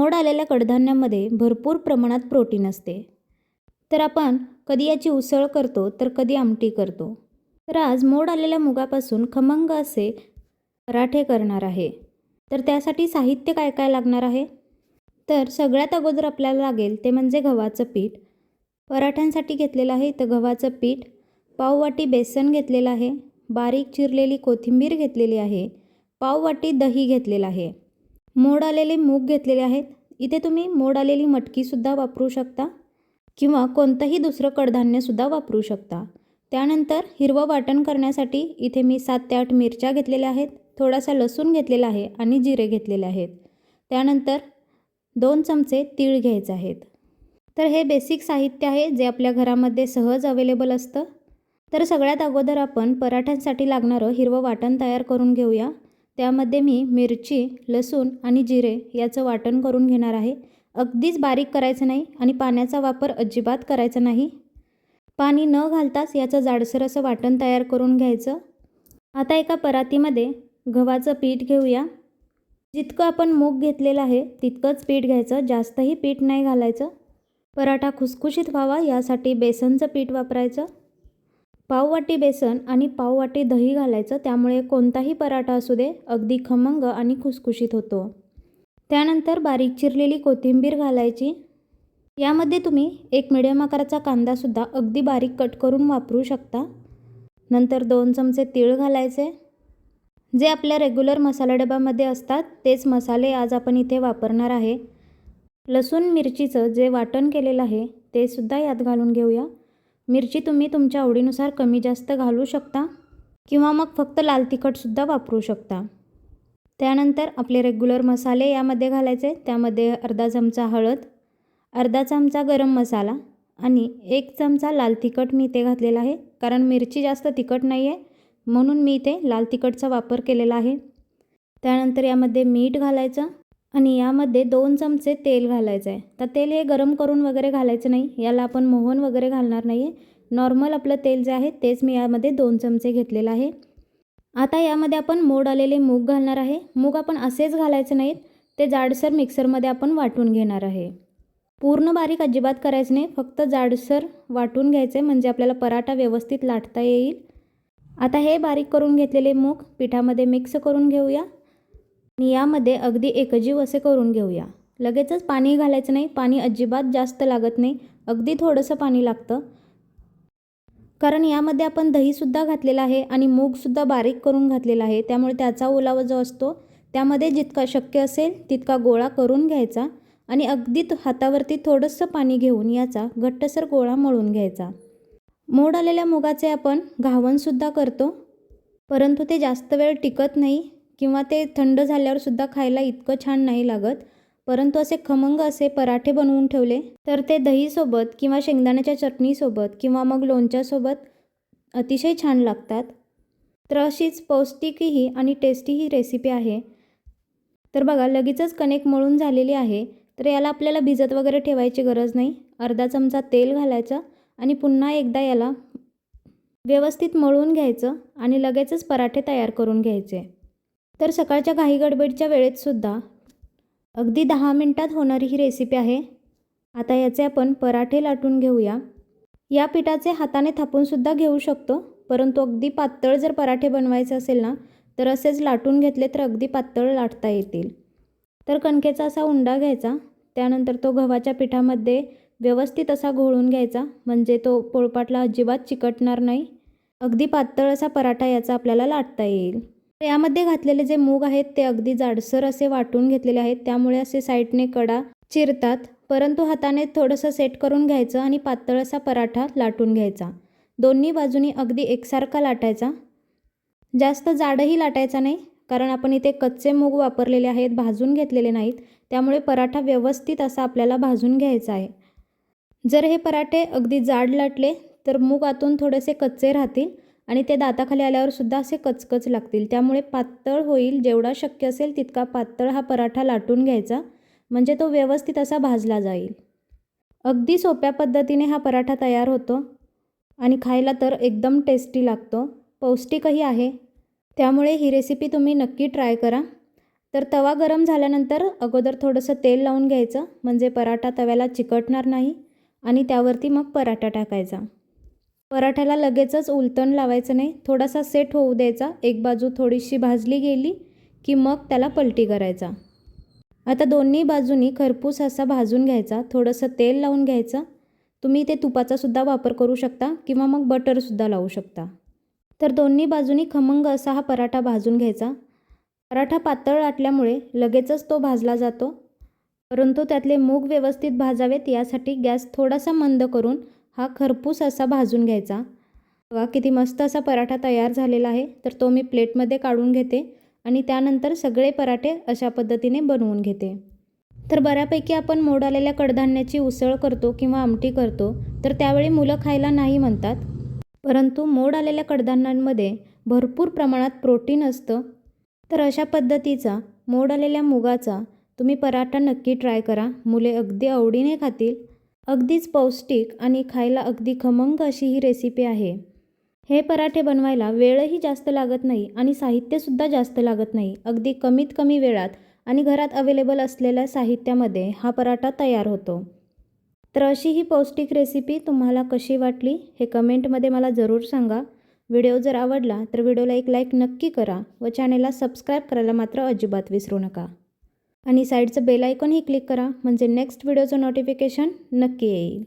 मोड आलेल्या कडधान्यामध्ये भरपूर प्रमाणात प्रोटीन असते. तर आपण कधी याची उसळ करतो तर कधी आमटी करतो. तर आज मोड आलेल्या मुगापासून खमंग असे पराठे करणार आहे. तर त्यासाठी साहित्य काय काय लागणार आहे? तर सगळ्यात अगोदर आपल्याला लागेल ते म्हणजे गव्हाचं पीठ. पराठ्यांसाठी घेतलेलं आहे तर गव्हाचं पीठ. पाववाटी बेसन घेतलेलं आहे. बारीक चिरलेली कोथिंबीर घेतलेली आहे. पाववाटी दही घेतलेलं आहे. मोड आलेले मूग घेतलेले आहेत. इथे तुम्ही मोड आलेली मटकीसुद्धा वापरू शकता किंवा कोणतंही दुसरं कडधान्यसुद्धा वापरू शकता. त्यानंतर हिरवं वाटण करण्यासाठी इथे मी सात ते आठ मिरच्या घेतलेल्या आहेत. थोडासा लसूण घेतलेला आहे आणि जिरे घेतलेले आहेत. त्यानंतर दोन चमचे तीळ घ्यायचे आहेत. तर हे बेसिक साहित्य आहे जे आपल्या घरामध्ये सहज अवेलेबल असतं. तर सगळ्यात अगोदर आपण पराठ्यांसाठी लागणारं हिरवं वाटण तयार करून घेऊया. त्यामध्ये मी मिरची लसूण आणि जिरे याचं वाटण करून घेणार आहे. अगदीच बारीक करायचं नाही आणि पाण्याचा वापर अजिबात करायचा नाही. पाणी न घालताच याचं जाडसर असं वाटण तयार करून घ्यायचं. आता एका परातीमध्ये गव्हाचं पीठ घेऊया. जितकं आपण मूग घेतलेलं आहे तितकंच पीठ घ्यायचं जास्तही पीठ नाही घालायचं. पराठा खुसखुशीत व्हावा यासाठी बेसनचं पीठ वापरायचं. पाववाटी बेसन आणि पाववाटी दही घालायचं त्यामुळे कोणताही पराठा असू दे अगदी खमंग आणि खुसखुशीत होतो. त्यानंतर बारीक चिरलेली कोथिंबीर घालायची. यामध्ये तुम्ही एक मिडियम आकाराचा कांदासुद्धा अगदी बारीक कट करून वापरू शकता. नंतर दोन चमचे तीळ घालायचे. जे आपल्या रेग्युलर मसाला डब्यामध्ये असतात तेच मसाले आज आपण इथे वापरणार आहे. लसूण मिरचीचं जे वाटण केलेलं आहे ते सुद्धा यात घालून घेऊया. मिरची तुम्ही तुमच्या आवडीनुसार कमी जास्त घालू शकता किंवा मग फक्त लाल तिखटसुद्धा वापरू शकता. त्यानंतर आपले रेग्युलर मसाले यामध्ये घालायचे. त्यामध्ये अर्धा चमचा हळद अर्धा चमचा गरम मसाला आणि एक चमचा लाल तिखट मी इथे घातलेला आहे. कारण मिरची जास्त तिखट नाही आहे म्हणून मी इथे लाल तिखटचा वापर केलेला आहे. त्यानंतर यामध्ये मीठ घालायचं. आणि यामध्ये दोन चमचे तेल घालायचं आहे तर तेल हे गरम करून वगैरे घालायचं नाही. याला आपण मोहन वगैरे घालणार नाही आहे नॉर्मल आपलं तेल जे आहे तेच मी यामध्ये दोन चमचे घेतलेलं आहे. आता यामध्ये आपण मोड आलेले मूग घालणार आहे. मूग आपण असेच घालायचे नाहीत. ते जाडसर मिक्सरमध्ये आपण वाटून घेणार आहे. पूर्ण बारीक अजिबात करायचं नाही. फक्त जाडसर वाटून घ्यायचं आहे म्हणजे आपल्याला पराठा व्यवस्थित लाटता येईल. आता हे बारीक करून घेतलेले मूग पिठामध्ये मिक्स करून घेऊया. आणि यामध्ये अगदी एकजीव असे करून घेऊया. लगेचच पाणी घालायचं नाही पाणी अजिबात जास्त लागत नाही अगदी थोडंसं पाणी लागतं. कारण यामध्ये आपण दहीसुद्धा घातलेलं आहे आणि मूगसुद्धा बारीक करून घातलेला आहे. त्यामुळे त्याचा ओलावा जो असतो त्यामध्ये जितका शक्य असेल तितका गोळा करून घ्यायचा आणि अगदी हातावरती थोडंसं पाणी घेऊन याचा घट्टसर गोळा मळून घ्यायचा. मोड आलेल्या मुगाचे आपण घावणसुद्धा करतो परंतु ते जास्त वेळ टिकत नाही. किंवा ते थंड झाल्यावरसुद्धा खायला इतकं छान नाही लागत. परंतु असे खमंग असे पराठे बनवून ठेवले तर ते दहीसोबत किंवा शेंगदाण्याच्या चटणीसोबत किंवा मग लोणच्यासोबत अतिशय छान लागतात. तर अशीच पौष्टिकही आणि टेस्टी ही रेसिपी आहे. तर बघा लगेचच कणिक मळून झालेली आहे. तर याला आपल्याला भिजत वगैरे ठेवायची गरज नाही. अर्धा चमचा तेल घालायचं आणि पुन्हा एकदा याला व्यवस्थित मळून घ्यायचं आणि लगेचच पराठे तयार करून घ्यायचे. तर सकाळच्या घाई गडबडीच्या वेळेतसुद्धा अगदी दहा मिनटात होणारी ही रेसिपी आहे. आता याचे आपण पराठे लाटून घेऊया. या पिठाचे हाताने थापूनसुद्धा घेऊ शकतो परंतु अगदी पातळ जर पराठे बनवायचे असेल ना तर असेच लाटून घेतले तर अगदी पातळ लाटता येतील. तर कणकेचा असा उंडा घ्यायचा त्यानंतर तो गव्हाच्या पिठामध्ये व्यवस्थित असा घोळून घ्यायचा म्हणजे तो पोळपाटला अजिबात चिकटणार नाही. अगदी पातळ असा पराठा याचा आपल्याला लाटता येईल. यामध्ये घातलेले जे मूग आहेत ते अगदी जाडसर असे वाटून घेतलेले आहेत. त्यामुळे असे साईडने कडा चिरतात. परंतु हाताने थोडंसं सेट करून घ्यायचं आणि पातळ असा पराठा लाटून घ्यायचा. दोन्ही बाजूनी अगदी एकसारखा लाटायचा. जास्त जाडही लाटायचा नाही कारण आपण इथे कच्चे मूग वापरलेले आहेत भाजून घेतलेले नाहीत. त्यामुळे पराठा व्यवस्थित असा आपल्याला भाजून घ्यायचा आहे. जर हे पराठे अगदी जाड लाटले तर मूग आतून थोडेसे कच्चे राहतील. आणि ते दाताखाली आल्यावर सुद्धा असे कचकच लागतील. त्यामुळे पातळ होईल जेवढा शक्य असेल तितका पातळ हा पराठा लाटून घ्यायचा म्हणजे तो व्यवस्थित असा भाजला जाईल. अगदी सोप्या पद्धतीने हा पराठा तयार होतो आणि खायला तर एकदम टेस्टी लागतो. पौष्टिकही आहे. त्यामुळे ही रेसिपी तुम्ही नक्की ट्राय करा. तर तवा गरम झाल्यानंतर अगोदर थोडंसं तेल लावून घ्यायचं म्हणजे पराठा तव्याला चिकटणार नाही आणि त्यावरती मग पराठा टाकायचा. पराठ्याला लगेचच उलटण लावायचं नाही. थोडासा सेट होऊ द्यायचा. एक बाजू थोडीशी भाजली गेली की मग त्याला पलटी करायचा. आता दोन्ही बाजूनी खरपूस असा भाजून घ्यायचा. थोडंसं तेल लावून घ्यायचं. तुम्ही ते तुपाचासुद्धा वापर करू शकता किंवा मग बटरसुद्धा लावू शकता. तर दोन्ही बाजूनी खमंग असा हा पराठा भाजून घ्यायचा. पराठा पातळ लाटल्यामुळे लगेचच तो भाजला जातो. परंतु त्यातले मूग व्यवस्थित भाजावेत यासाठी गॅस थोडासा मंद करून हा खरपूस असा भाजून घ्यायचा. बघा किती मस्त असा पराठा तयार झालेला आहे. तर तो मी प्लेटमध्ये काढून घेते आणि त्यानंतर सगळे पराठे अशा पद्धतीने बनवून घेते. तर बऱ्यापैकी आपण मोड आलेल्या कडधान्याची उसळ करतो किंवा आमटी करतो तर त्यावेळी मुलं खायला नाही म्हणतात. परंतु मोड आलेल्या कडधान्यांमध्ये भरपूर प्रमाणात प्रोटीन असतं. तर अशा पद्धतीचा मोड आलेल्या मुगाचा तुम्ही पराठा नक्की ट्राय करा. मुले अगदी आवडीने खातील. अगदीच पौष्टिक आणि खायला अगदी खमंग अशी ही रेसिपी आहे. हे पराठे बनवायला वेळही जास्त लागत नाही आणि साहित्यसुद्धा जास्त लागत नाही. अगदी कमीत कमी वेळात आणि घरात अवेलेबल असलेल्या साहित्यामध्ये हा पराठा तयार होतो. तर अशी ही पौष्टिक रेसिपी तुम्हाला कशी वाटली हे कमेंटमध्ये मला जरूर सांगा. व्हिडिओ जर आवडला तर व्हिडिओला एक लाईक नक्की करा व चॅनेलला सबस्क्राईब करायला मात्र अजिबात विसरू नका. आणि साईडचं बेल आयकॉनही क्लिक करा म्हणजे नेक्स्ट व्हिडिओचं नोटिफिकेशन नक्की येईल.